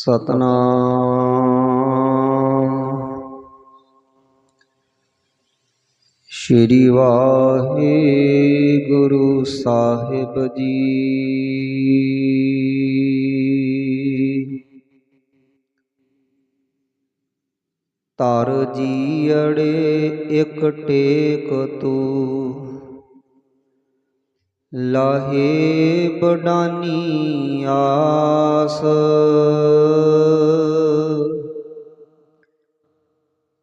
ਸਤਨਾਮ। ਸ਼੍ਰੀ ਵਾਹਿਗੁਰੂ ਸਾਹਿਬ ਜੀ। ਤਰ ਜੀਅੜੇ ਇੱਕ ਟੇਕ ਤੂੰ। ਲਾਹੇ ਬਡਾਨੀ ਆਸ।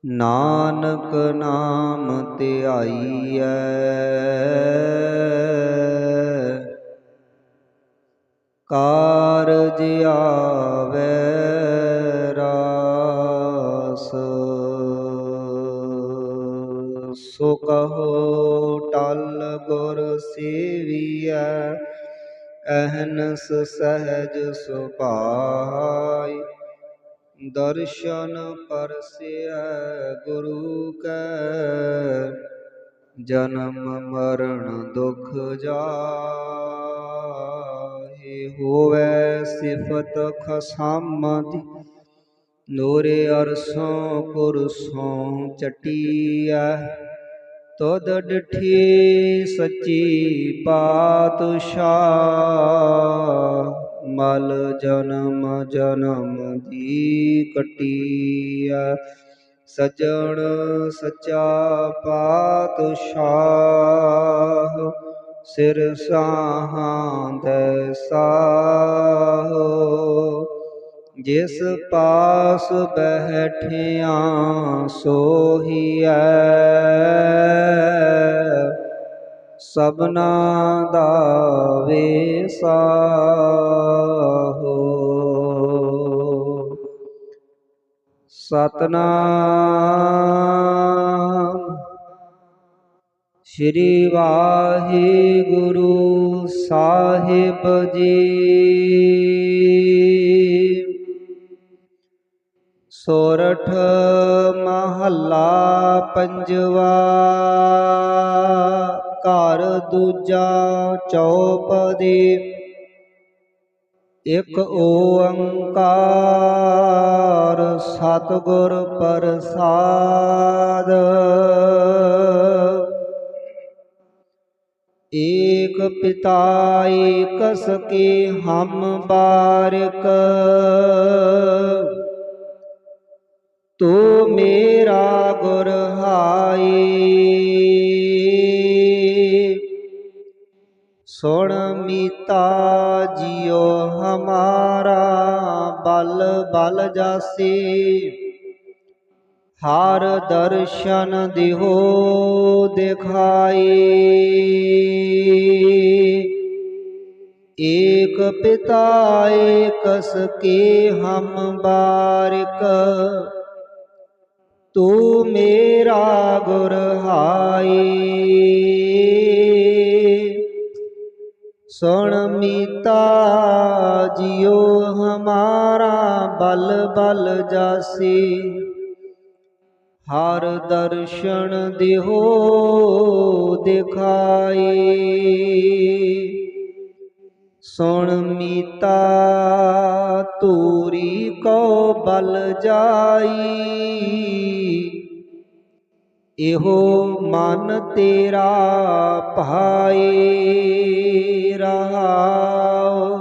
ਨਾਨਕ ਨਾਮ ਧਿਆਈਐ ਕਾਰਜ ਆਵੈ ਰਾਸ। ਸੋ ਕਹੋ ਟਲ ਗੁਰ ਸੇਵੀਐ, ਅਹਨਸ ਸਹਿਜ ਸੁਭਾਈ ਦਰਸ਼ਨ ਪਰਸਿਆ ਗੁਰੂ ਕੈ, ਜਨਮ ਮਰਨ ਦੁਖ ਜਾਹੇ। ਹੋਵੈ ਸਿਫਤ ਖਸਮ ਦੀ ਨੂਰੇ ਅਰਸੋਂ ਕੁਰਸੋਂ ਚਟੀਐ। ਤੁਧ ਡਿਠੀ ਸੱਚੀ ਪਾਤਸ਼ਾਹ। ਮਲ ਜਨਮ ਜਨਮ ਦੀ ਕਟੀਐ। ਸਜਣ ਸਚਾ ਪਾਤਸ਼ਾਹ। ਸਿਰ ਸਾਹਾਂ ਦੇ ਸਾਹੋ ਜਿਸ ਪਾਸ ਬੈਠਿਆ ਸੋਹੀਐ ਸਭਨਾ ਦਾ ਵੇਸਾਹੋ ਸਤਨਾਮ। ਸ਼੍ਰੀ ਵਾਹਿਗੁਰੂ ਸਾਹਿਬ ਜੀ। ਸੋਰਠ ਮਹੱਲਾ ਪੰਜਵਾ, ਘਰ ਦੂਜਾ ਚੌਪਦੀ। ਇਕ ਓੰਕਾਰ ਸਤਿਗੁਰ ਪ੍ਰਸਾਦ। ਏਕ ਪਿਤਾ ਏਕ ਸਕੇ ਹਮ ਬਾਰਿਕ। ਤੂ ਮੇਰਾ ਗੁਰ ਹਾਈ। ਸੁਣ ਮੀਤਾ ਜਿਉ ਹਮਾਰਾ ਬਲ ਬਲ ਜਾਸੀ। ਹਰ ਦਰਸ਼ਨ ਦਿਹੋ ਦਿਖਾਈ। ਏਕ ਪਿਤਾ ਏਕ ਸਕੇ ਹਮ ਬਾਰਿਕ। ਤੂੰ ਮੇਰਾ ਗੁਰ ਹਾਈ ਸੁਣ ਮੀਤਾ ਜਿਉ ਹਮਾਰਾ ਬਲ ਬਲ ਜਾਸੀ। ਹਰ ਦਰਸ਼ਨ ਦਿਹੋ ਦਿਖਾਈ। ਸੁਣ ਮੀਤਾ ਤੂਰੀ ਕੋ ਬਲ ਜਾਈ। ਇਹੋ ਮਨ ਤੇਰਾ ਭਾਈ ਰਹਾਉ।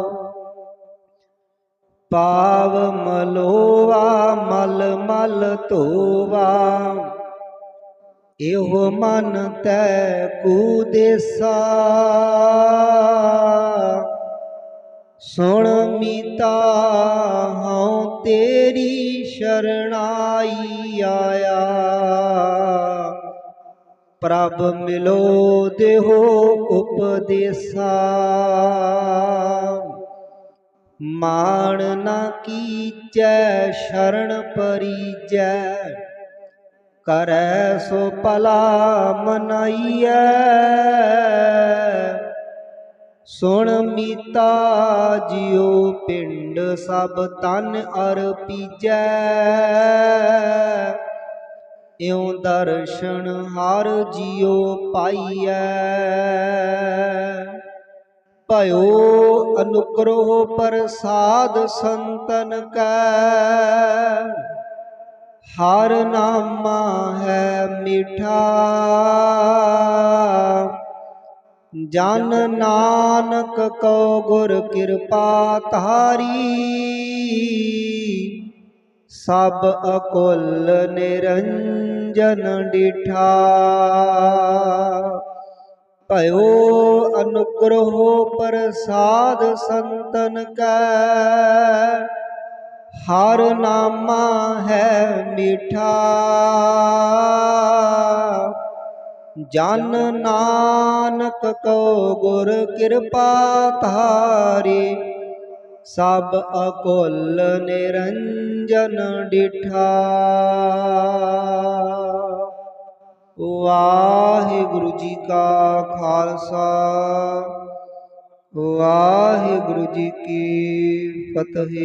ਪਾਵ ਮਲੋਵਾ ਮਲ ਮਲ ਧੋਵਾ। ਇਹੋ ਮਨ ਤੈ ਕੂ ਦੇਸਾ। ਸੁਣ ਮੀਤਾ, ਹਉ ਤੇਰੀ ਸ਼ਰਣਾਈ ਆਇਆ। ਪ੍ਰਭ ਮਿਲੋ ਦੇਹੋ ਉਪਦੇਸਾ। ਮਾਣ ਨਾ ਕੀਚੈ, ਸ਼ਰਨ ਪਰੀਜੈ ਕਰੈ ਸੋ ਭਲਾ ਮਨਾਈਐ। ਸੁਣ ਮੀਤਾ ਜਿਉ ਪਿੰਡ ਸਭ ਤਨ ਅਰਪੀਜੈ ਇਉ ਦਰਸ਼ਨ ਹਰ ਜਿਉ ਪਾਈਐ। ਭਇਓ ਅਨੁਕਰੋ ਪ੍ਰਸਾਦ ਸੰਤਨ ਕੈ। ਹਰ ਨਾਮਾ ਹੈ ਮਿਠਾ। ਜਨ ਨਾਨਕ ਕੋ ਗੁਰ ਕਿਰਪਾ ਧਾਰੀ। ਸਭ ਅਕੁਲ ਨਿਰੰਜਨ ਡਿਠਾ। ਭਇਓ ਅਨੁਗ੍ਰਹ ਪ੍ਰਸਾਦ ਸੰਤਨ ਕੈ। ਹਰ ਨਾਮਾ ਹੈ ਮਿਠਾ। ਜਨ ਨਾਨਕ ਕੋ ਗੁਰ ਕਿਰਪਾ ਧਾਰੀ, ਸਭ ਅਕੁਲ ਨਿਰੰਜਨ ਡਿਠਾ। ਵਾਹਿਗੁਰੂ ਜੀ ਕਾ ਖਾਲਸਾ, ਵਾਹਿਗੁਰੂ ਜੀ ਕੀ ਫਤਿਹ।